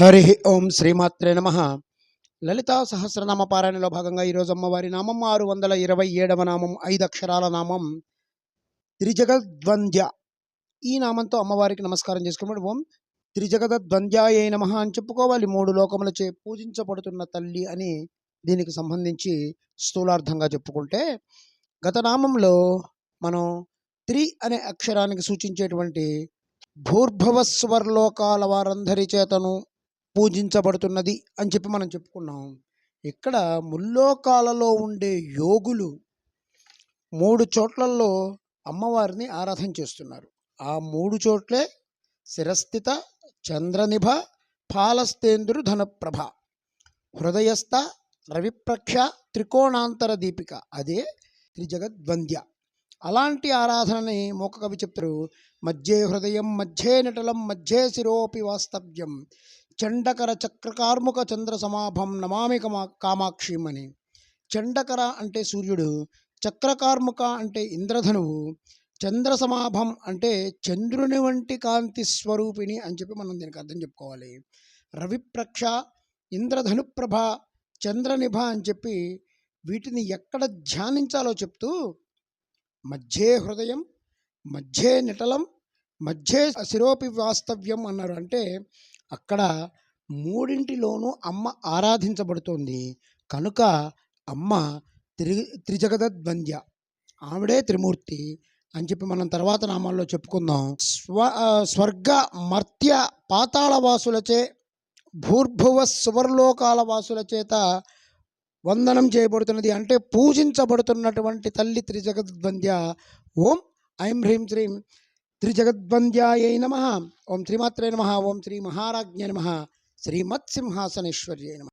హరి ఓం శ్రీమాత్రే నమ. లలితా సహస్రనామ పారాయణలో భాగంగా ఈరోజు అమ్మవారి నామం ఆరు వందల ఇరవై ఏడవ నామం ఐదు అక్షరాల నామం త్రిజగద్వంద్య. ఈ నామంతో అమ్మవారికి నమస్కారం చేసుకున్నాడు. ఓం త్రిజగద్వంద్యాయ నమ అని చెప్పుకోవాలి. మూడు లోకములచే పూజించబడుతున్న తల్లి అని దీనికి సంబంధించి స్థూలార్థంగా చెప్పుకుంటే గత నామంలో మనం త్రి అనే అక్షరానికి సూచించేటువంటి భూర్భవస్వర్లోకాల వారందరి చేతను పూజించబడుతున్నది అని చెప్పి మనం చెప్పుకున్నాం. ఇక్కడ ముల్లోకాలలో ఉండే యోగులు మూడు చోట్లలో అమ్మవారిని ఆరాధన చేస్తున్నారు. ఆ మూడు చోట్లే శిరస్థిత చంద్రనిభ పాలస్తేంద్రు ధనప్రభ హృదయస్థ రవిప్రక్ష త్రికోణాంతర దీపిక అదే త్రిజగద్వంద్య. అలాంటి ఆరాధనని మూకకవి చెప్తారు. మధ్యే హృదయం మధ్యే నటలం మధ్యే శిరోపి వాస్తవ్యం. చండకర చక్రకార్ముక చంద్ర సమాభం నమామి కమా కామాక్షిం అని చండకర అంటే సూర్యుడు చక్రకార్ముక అంటే ఇంద్రధనువు చంద్ర సమాభం అంటే చంద్రుని వంటి కాంతి స్వరూపిణి అని చెప్పి మనం దీనికి అర్థం చెప్పుకోవాలి. రవిప్రక్ష ఇంద్రధనుప్రభ చంద్రనిభ అని చెప్పి వీటిని ఎక్కడ ధ్యానించాలో చెప్తూ మధ్యే హృదయం మధ్యే నిటలం మధ్యే శిరోపి వాస్తవ్యం అన్నారు. అంటే అక్కడ మూడింటిలోనూ అమ్మ ఆరాధించబడుతోంది. కనుక అమ్మ త్రి త్రిజగద్వంద్య ఆవిడే త్రిమూర్తి అని చెప్పి మనం తర్వాత నామాల్లో చెప్పుకుందాం. స్వ స్వర్గ మర్త్య పాతాళ వాసులచే భూర్భువ సువర్లోకాల వాసుల చేత వందనం చేయబడుతున్నది. అంటే పూజించబడుతున్నటువంటి తల్లి త్రిజగద్వంద్య ఓం ఐం హ్రీం శ్రీం త్రిజగద్వంద్యాయై నమ. ఓం త్రిమాత్రే నమ. ఓం శ్రీ మహారాజ్ఞ నమ. శ్రీమత్సింహాసనేశ్వర్యై నమ.